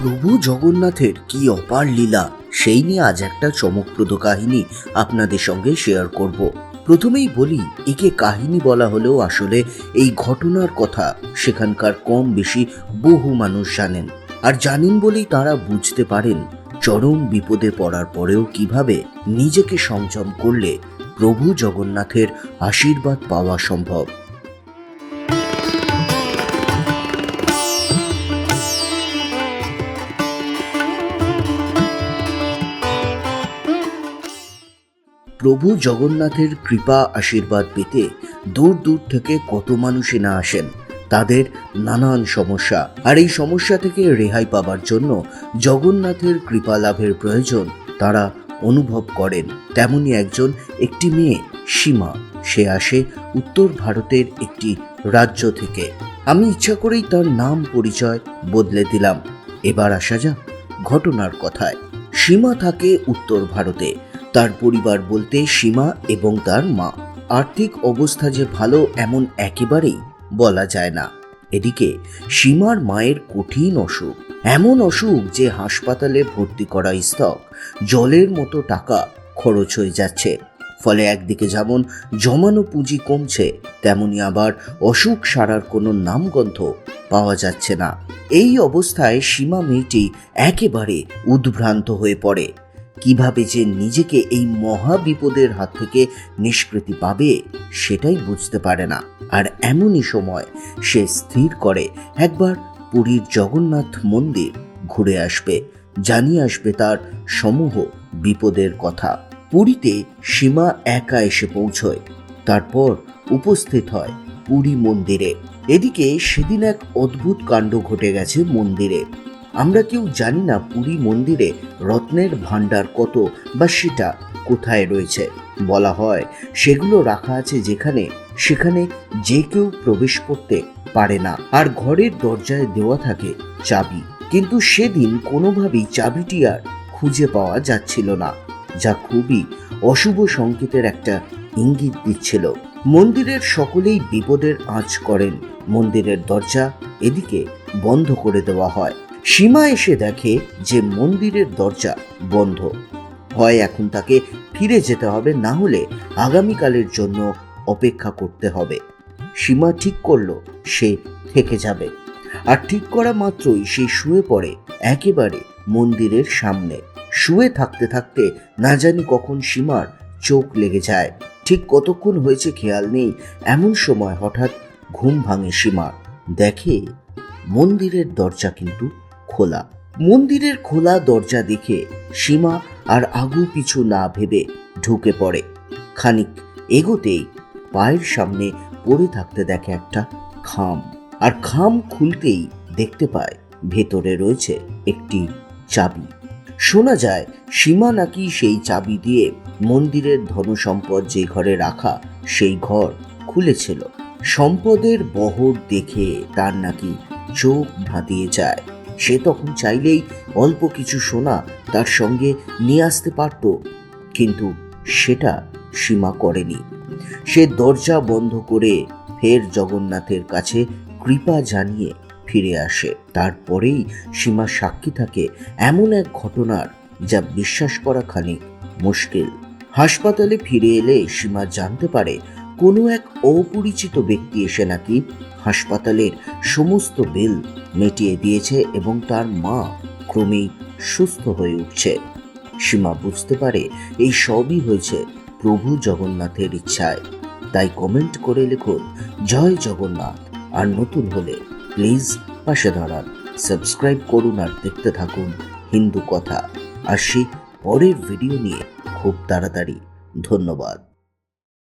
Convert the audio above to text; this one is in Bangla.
প্রভু জগন্নাথের কি অপার লীলা, সেই নিয়ে আজ একটা চমকপ্রদ কাহিনী আপনাদের সঙ্গে শেয়ার করব। প্রথমেই বলি, একে কাহিনী বলা হলেও আসলে এই ঘটনার কথা সেখানকার কম বেশি বহু মানুষ জানেন। আর জানেন বলেই তারা বুঝতে পারেন চরম বিপদে পড়ার পরেও কীভাবে নিজেকে সংযম করলে প্রভু জগন্নাথের আশীর্বাদ পাওয়া সম্ভব। প্রভু জগন্নাথের কৃপা আশীর্বাদ পেতে দূর দূর থেকে কত মানুষই না আসেন, তাদের নানান সমস্যা। আর এই সমস্যা থেকে রেহাই পাবার জন্য জগন্নাথের কৃপা লাভের প্রয়োজন তারা অনুভব করেন। তেমনি একজন একটি মেয়ে, সীমা, সে আসে উত্তর ভারতের একটি রাজ্য থেকে। আমি ইচ্ছা করেই তার নাম পরিচয় বদলে দিলাম। এবার আসা যাক ঘটনার কথায়। সীমা থাকে উত্তর ভারতে। তার পরিবার বলতে সীমা এবং তার মা। আর্থিক অবস্থা যে ভালো এমন একেবারেই বলা যায় না। এদিকে সীমার মায়ের কঠিন অসুখ। এমন অসুখ যে হাসপাতালে ভর্তি করা স্তক জলের মতো টাকা খরচ হয়ে যাচ্ছে। ফলে একদিকে যেমন জমানো পুঁজি কমছে, তেমনি আবার অসুখ সারার কোনো নামগন্ধ পাওয়া যাচ্ছে না। এই অবস্থায় সীমা মেয়েটি একেবারে উদ্ভ্রান্ত হয়ে পড়ে। কীভাবে যে নিজেকে এই মহা বিপদের হাত থেকে নিষ্কৃতি পাবে, সেটাই বুঝতে পারে না। আর এমনই সময় সে স্থির করে, একবার পুরীর জগন্নাথ মন্দির ঘুরে আসবে, জানিয়ে আসবে তার সমূহ বিপদের কথা। পুরীতে সীমা একা এসে পৌঁছয়, তারপর উপস্থিত হয় পুরী মন্দিরে। এদিকে সেদিন এক অদ্ভুত কাণ্ড ঘটে গেছে মন্দিরে। আমরা কেউ জানি না পুরী মন্দিরে রত্নের ভাণ্ডার কত বা সেটা কোথায় রয়েছে। বলা হয়, সেগুলো রাখা আছে যেখানে, সেখানে যে কেউ প্রবেশ করতে পারে না। আর ঘরের দরজায় দেওয়া থাকে চাবি। কিন্তু সেদিন কোনোভাবেই চাবিটি আর খুঁজে পাওয়া যাচ্ছিল না, যা খুবই অশুভ সংকেতের একটা ইঙ্গিত দিচ্ছিল। মন্দিরের সকলেই বিপদের আঁচ করেন। মন্দিরের দরজা এদিকে বন্ধ করে দেওয়া হয়। সীমা এসে দেখে যে মন্দিরের দরজা বন্ধ। হয় এখন তাকে ফিরে যেতে হবে, না হলে আগামীকালের জন্য অপেক্ষা করতে হবে। সীমা ঠিক করল, সে থেকে যাবে। আর ঠিক করা মাত্রই সে শুয়ে পড়ে একেবারে মন্দিরের সামনে। শুয়ে থাকতে থাকতে না জানি কখন সীমার চোখ লেগে যায়। ঠিক কতক্ষণ হয়েছে খেয়াল নেই, এমন সময় হঠাৎ ঘুম ভাঙে সীমার। দেখে মন্দিরের দরজা কিন্তু খোলা। মন্দিরের খোলা দরজা দেখে সীমা আর আগু পিছু না ভেবে ঢুকে পড়ে। খানিক এগোতেই পায়ের সামনে পড়ে থাকতে দেখে একটা খাম। আর খাম খুলতেই দেখতে পায় ভেতরে রয়েছে একটি চাবি। শোনা যায় সীমা নাকি সেই চাবি দিয়ে মন্দিরের ধনসম্পদ যে ঘরে রাখা সেই ঘর খুলেছিল। সম্পদের বহর দেখে তার নাকি চোখ ধাঁধিয়ে যায়। সে তখন চাইলেই অল্প কিছু সোনা তার সঙ্গে নিয়ে আসতে পারত, কিন্তু সেটা সীমা করেনি। সে দরজা বন্ধ করে ফের জগন্নাথের কাছে কৃপা জানিয়ে ফিরে আসে। তারপরেই সীমা সাক্ষী থাকে এমন এক ঘটনার যা বিশ্বাস করা খানিক মুশকিল। হাসপাতালে ফিরে এলে সীমা জানতে পারে কোনো এক অপরিচিত ব্যক্তি এসে নাকি হাসপাতালের সমস্ত বিল মিটিয়ে দিয়েছে এবং তার মা ক্রমেই সুস্থ হয়ে উঠছে। সীমা বুঝতে পারে এই সবই হয়েছে প্রভু জগন্নাথের ইচ্ছায়। তাই কমেন্ট করে লিখুন, জয় জগন্নাথ। আর নতুন হলে প্লিজ পাশে দাঁড়ান, সাবস্ক্রাইব করুন আর দেখতে থাকুন হিন্দু কথা। আসি পরের ভিডিও নিয়ে খুব তাড়াতাড়ি। ধন্যবাদ।